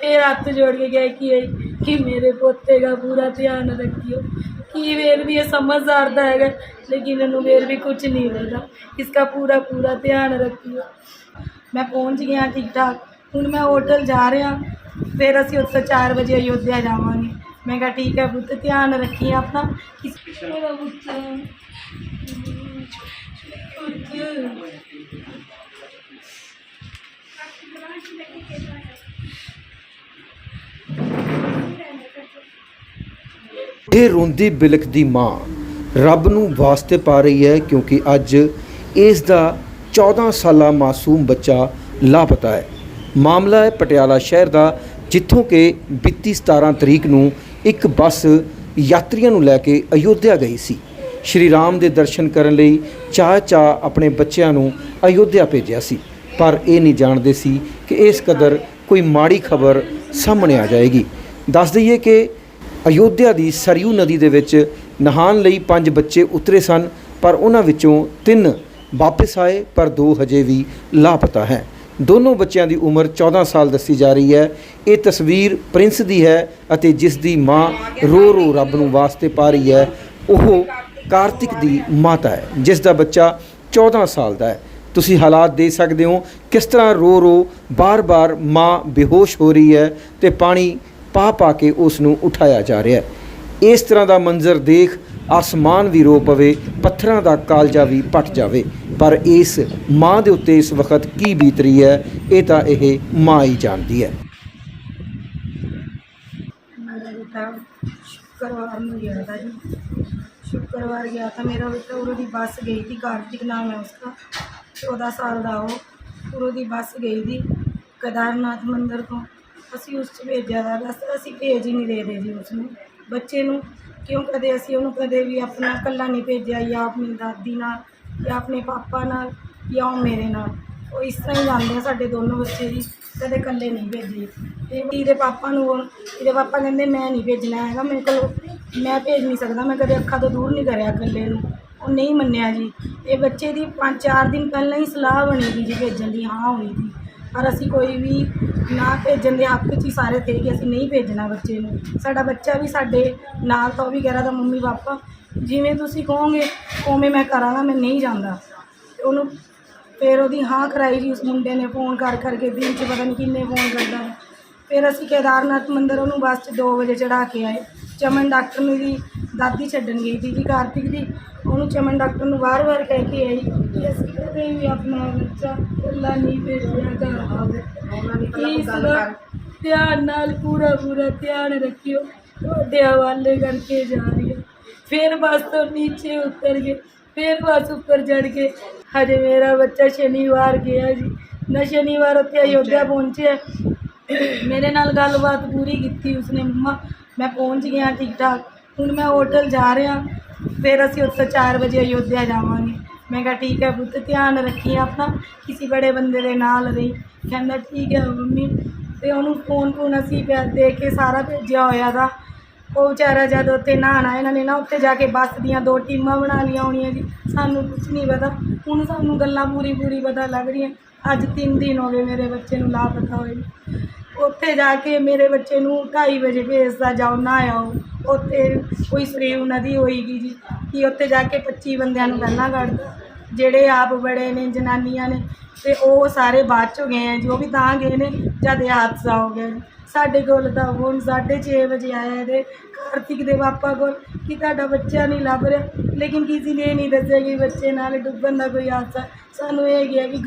फिर हाथ जोड़ के क्या कि कि मेरे पोते का पूरा ध्यान रखियो। कि वेर भी ये समझदार तो है लेकिन इन वेर भी कुछ नहीं लगता इसका पूरा पूरा ध्यान रखियो। मैं पहुँच गया हाँ ठीक ठाक हूँ मैं होटल जा रहा हाँ। फिर असी उस चार बजे अयोध्या जावे मैं क्या ठीक है बुद्ध ध्यान रखिए अपना। मेरा ਇਹ ਰੋਂਦੀ ਬਿਲਕਦੀ ਮਾਂ ਰੱਬ ਨੂੰ ਵਾਸਤੇ ਪਾ ਰਹੀ ਹੈ ਕਿਉਂਕਿ ਅੱਜ ਇਸ ਦਾ 14 ਸਾਲਾ ਮਾਸੂਮ ਬੱਚਾ ਲਾਪਤਾ ਹੈ। ਮਾਮਲਾ ਹੈ ਪਟਿਆਲਾ ਸ਼ਹਿਰ ਦਾ, ਜਿੱਥੋਂ ਕਿ ਬੀਤੀ 17 ਤਰੀਕ ਨੂੰ ਇੱਕ ਬੱਸ ਯਾਤਰੀਆਂ ਨੂੰ ਲੈ ਕੇ ਅਯੋਧਿਆ ਗਈ ਸੀ। ਸ਼੍ਰੀ ਰਾਮ ਦੇ ਦਰਸ਼ਨ ਕਰਨ ਲਈ ਚਾਹ ਚਾਹ ਆਪਣੇ ਬੱਚਿਆਂ ਨੂੰ ਅਯੋਧਿਆ ਭੇਜਿਆ ਸੀ। ਪਰ ਇਹ ਨਹੀਂ ਜਾਣਦੇ ਸੀ ਕਿ ਇਸ ਕਦਰ ਕੋਈ ਮਾੜੀ ਖਬਰ ਸਾਹਮਣੇ ਆ ਜਾਏਗੀ। ਦੱਸ ਦਈਏ ਕਿ ਅਯੋਧਿਆ ਦੀ ਸਰਯੂ ਨਦੀ ਦੇ ਵਿੱਚ ਨਹਾਉਣ ਲਈ ਪੰਜ ਬੱਚੇ ਉਤਰੇ ਸਨ, ਪਰ ਉਹਨਾਂ ਵਿੱਚੋਂ ਤਿੰਨ ਵਾਪਸ ਆਏ, ਪਰ ਦੋ ਹਜੇ ਵੀ ਲਾਪਤਾ ਹੈ। ਦੋਨੋਂ ਬੱਚਿਆਂ ਦੀ ਉਮਰ 14 ਸਾਲ ਦੱਸੀ ਜਾ ਰਹੀ ਹੈ। ਇਹ ਤਸਵੀਰ ਪ੍ਰਿੰਸ ਦੀ ਹੈ ਅਤੇ ਜਿਸ ਦੀ ਮਾਂ ਰੋ ਰੋ ਰੱਬ ਨੂੰ ਵਾਸਤੇ ਪਾ ਰਹੀ ਹੈ, ਉਹ ਕਾਰਤਿਕ ਦੀ ਮਾਤਾ ਹੈ, ਜਿਸ ਦਾ ਬੱਚਾ 14 ਸਾਲ ਦਾ ਹੈ। ਤੁਸੀਂ ਹਾਲਾਤ ਦੇ ਸਕਦੇ ਹੋ ਕਿਸ ਤਰ੍ਹਾਂ ਰੋ ਰੋ ਬਾਰ-ਬਾਰ ਮਾਂ ਬੇਹੋਸ਼ ਹੋ ਰਹੀ ਹੈ ਤੇ ਪਾਣੀ ਪਾ ਪਾ ਕੇ ਉਸ ਨੂੰ ਉਠਾਇਆ ਜਾ ਰਿਹਾ ਹੈ ਇਸ ਤਰ੍ਹਾਂ ਦਾ ਮੰਜ਼ਰ ਦੇਖ ਆਸਮਾਨ ਵੀ ਰੋ ਪਵੇ ਪੱਥਰਾਂ ਦਾ ਕਾਲਜਾ ਵੀ ਪਟ ਜਾਵੇ ਪਰ ਇਸ ਮਾਂ ਦੇ ਉੱਤੇ ਇਸ ਵਕਤ ਕੀ ਬੀਤ ਰਹੀ ਹੈ ਇਹ ਤਾਂ ਇਹ ਮਾਂ ਹੀ ਜਾਣਦੀ ਹੈ मेरा बेटा शुक्रवार में गया था जी शुक्रवार गया था मेरा बेटा उरो ਦੀ ਬੱਸ ਗਈ थी कार्तिक नाम है उसका चौदह साल ਦਾ ਉਹ ਉਰੋਂ ਦੀ ਬੱਸ ਗਈ ਸੀ ਕੇਦਾਰਨਾਥ ਮੰਦਿਰ ਤੋਂ ਅਸੀਂ ਉਸ 'ਚ ਭੇਜਿਆ ਦਾ ਰਸ, ਅਸੀਂ ਭੇਜ ਹੀ ਨਹੀਂ ਦੇ ਰਹੇ ਜੀ ਉਸ ਨੂੰ। ਬੱਚੇ ਨੂੰ ਕਿਉਂ ਕਦੇ ਅਸੀਂ ਉਹਨੂੰ ਕਦੇ ਵੀ ਆਪਣਾ ਇਕੱਲਾ ਨਹੀਂ ਭੇਜਿਆ, ਜਾਂ ਆਪਣੀ ਦਾਦੀ ਨਾਲ, ਜਾਂ ਆਪਣੇ ਪਾਪਾ ਨਾਲ, ਜਾਂ ਉਹ ਮੇਰੇ ਨਾਲ। ਉਹ ਇਸ ਤਰ੍ਹਾਂ ਹੀ ਜਾਂਦੇ ਆ ਸਾਡੇ ਦੋਨੋਂ ਬੱਚੇ ਜੀ, ਕਦੇ ਇਕੱਲੇ ਨਹੀਂ ਭੇਜੇ। ਤੇ ਇਹਦੇ ਪਾਪਾ ਨੂੰ ਹੁਣ ਇਹਦੇ ਪਾਪਾ ਕਹਿੰਦੇ, ਮੈਂ ਨਹੀਂ ਭੇਜਣਾ ਹੈਗਾ, ਮੇਰੇ ਕੋਲ ਮੈਂ ਭੇਜ ਨਹੀਂ ਸਕਦਾ, ਮੈਂ ਕਦੇ ਅੱਖਾਂ ਤੋਂ ਦੂਰ ਨਹੀਂ ਕਰਿਆ ਇਕੱਲੇ ਨੂੰ। ਉਹ ਨਹੀਂ ਮੰਨਿਆ ਜੀ। ਇਹ ਬੱਚੇ ਦੀ ਪੰਜ ਚਾਰ ਦਿਨ ਪਹਿਲਾਂ ਹੀ ਸਲਾਹ ਬਣੀ ਸੀ ਜੀ ਭੇਜਣ ਦੀ, ਹਾਂ, ਹੋਈ ਸੀ। ਪਰ ਅਸੀਂ ਕੋਈ ਵੀ ਨਾ ਭੇਜਣ ਦੇ ਹੱਕ 'ਚ ਹੀ ਸਾਰੇ ਥੇ ਕਿ ਅਸੀਂ ਨਹੀਂ ਭੇਜਣਾ ਬੱਚੇ ਨੂੰ। ਸਾਡਾ ਬੱਚਾ ਵੀ ਸਾਡੇ ਨਾਲ ਤਾਂ ਉਹ ਵੀ ਕਹਿ ਰਿਹਾ ਤਾਂ ਮੰਮੀ ਪਾਪਾ, ਜਿਵੇਂ ਤੁਸੀਂ ਕਹੋਗੇ, ਉਵੇਂ ਮੈਂ ਕਰਾਂਗਾ, ਮੈਂ ਨਹੀਂ ਜਾਂਦਾ। ਤੇ ਉਹਨੂੰ ਫਿਰ ਉਹਦੀ ਹਾਂ ਕਰਾਈ ਜੀ ਉਸ ਮੁੰਡੇ ਨੇ ਫੋਨ ਕਰ ਕਰਕੇ, ਦਿਨ 'ਚ ਪਤਾ ਨਹੀਂ ਕਿੰਨੇ ਫੋਨ ਕਰਦਾ ਹੈ। ਫਿਰ ਅਸੀਂ ਕੇਦਾਰਨਾਥ ਮੰਦਿਰ ਉਹਨੂੰ ਬੱਸ 'ਚ 2 ਵਜੇ ਚੜਾ ਕੇ ਆਏ। ਚਮਨ ਡਾਕਟਰ ਨੂੰ ਦੀ ਦਾਦੀ ਛੱਡਣ ਗਈ ਸੀ ਜੀ, ਕਾਰਤਿਕ ਦੀ। ਉਹਨੂੰ ਚਮਨ ਡਾਕਟਰ ਨੂੰ ਵਾਰ-ਵਾਰ ਕਹਿ ਕੇ ਆਈ ਕਿ ਅਸੀਂ ਕਦੇ ਵੀ ਆਪਣਾ ਬੱਚਾ ਇਕੱਲਾ ਨਹੀਂ ਭੇਜਿਆ ਘਰ ਪਲੀਜ਼ ਧਿਆਨ ਨਾਲ ਪੂਰਾ ਪੂਰਾ ਧਿਆਨ ਰੱਖਿਓ। ਤੁਹਾਡੇ ਹਵਾਲੇ ਕਰਕੇ ਜਾ ਰਹੀ ਹੈ। ਫਿਰ ਬੱਸ ਤੋਂ ਨੀਚੇ ਉਤਰ ਗਏ। ਫਿਰ ਬੱਸ ਉੱਪਰ ਚੜ ਕੇ ਹਜੇ ਮੇਰਾ ਬੱਚਾ ਸ਼ਨੀਵਾਰ ਗਿਆ ਜੀ। ਨਾ ਸ਼ਨੀਵਾਰ ਉੱਥੇ ਅਯੋਧਿਆ ਪਹੁੰਚਿਆ। ਮੇਰੇ ਨਾਲ ਗੱਲਬਾਤ ਪੂਰੀ ਕੀਤੀ ਉਸਨੇ। ਮੰਮਾ ਮੈਂ ਪਹੁੰਚ ਗਿਆ ਠੀਕ ਠਾਕ ਹੁਣ ਮੈਂ ਹੋਟਲ ਜਾ ਰਿਹਾ। ਫਿਰ ਅਸੀਂ ਉੱਥੇ 4 ਵਜੇ ਅਯੋਧਿਆ ਜਾਵਾਂਗੇ। ਮੈਂ ਕਿਹਾ, ਠੀਕ ਹੈ ਪੁੱਤ, ਧਿਆਨ ਰੱਖੀ ਆਪਣਾ, ਕਿਸੇ ਬੜੇ ਬੰਦੇ ਦੇ ਨਾਲ ਰਹੀ। ਕਹਿੰਦਾ, ਠੀਕ ਹੈ ਮੰਮੀ। ਤੇ ਉਹਨੂੰ ਫੋਨ ਫੋਨ ਅਸੀਂ ਪਿਆ ਦੇ ਕੇ ਸਾਰਾ ਭੇਜਿਆ ਹੋਇਆ ਦਾ ਉਹ ਵਿਚਾਰਾ ਜਦ ਉੱਥੇ ਨਹਾਉਣਾ ਇਹਨਾਂ ਨੇ ਨਾ ਉੱਥੇ ਜਾ ਕੇ ਬੱਸ ਦੀਆਂ ਦੋ ਟੀਮਾਂ ਬਣਾ ਲਈਆਂ ਹੋਣੀਆਂ ਜੀ। ਸਾਨੂੰ ਕੁਝ ਨਹੀਂ ਪਤਾ। ਹੁਣ ਸਾਨੂੰ ਗੱਲਾਂ ਪੂਰੀ ਪੂਰੀ ਪਤਾ ਲੱਗ ਰਹੀਆਂ। ਅੱਜ 3 ਦਿਨ ਹੋ ਗਏ ਮੇਰੇ ਬੱਚੇ ਨੂੰ ਲਾਪਤਾ ਹੋਏ ਉੱਥੇ ਜਾ ਕੇ ਮੇਰੇ ਬੱਚੇ ਨੂੰ 2:30 ਵਜੇ ਭੇਜਦਾ ਜਾਓ ਨਾ ਆਓ ਉੱਥੇ ਕੋਈ ਸਰੇਵ ਨਦੀ ਹੋਏਗੀ ਜੀ। ਕਿ ਉੱਥੇ ਜਾ ਕੇ 25 ਬੰਦਿਆਂ ਨੂੰ ਪਹਿਲਾਂ ਕੱਢਦਾ। ਜਿਹੜੇ ਆਪ ਬੜੇ ਨੇ, ਜਨਾਨੀਆਂ ਨੇ, ਤੇ ਉਹ ਸਾਰੇ ਬਾਅਦ ਚੋਂ ਗਏ ਆ ਜੋ ਵੀ ਤਾਂ ਗਏ ਨੇ, ਜਦ ਇਹ ਹਾਦਸਾ ਹੋ ਗਿਆ ਜੀ। ਸਾਡੇ ਕੋਲ ਤਾਂ ਹੁਣ 6:30 ਵਜੇ ਆਇਆ ਇਹਦੇ ਕਾਰਤਿਕ ਦੇ ਪਾਪਾ ਕੋਲ, ਕਿ ਤੁਹਾਡਾ ਬੱਚਾ ਨਹੀਂ ਲੱਭ ਰਿਹਾ। ਲੇਕਿਨ ਕਿਸੇ ਨੇ ਇਹ ਨਹੀਂ ਦੱਸਿਆ ਕਿ ਬੱਚੇ ਨਾਲ ਡੁੱਬਣ ਦਾ ਕੋਈ ਹਾਦਸਾ। ਸਾਨੂੰ ਇਹ ਗਿਆ ਕਿ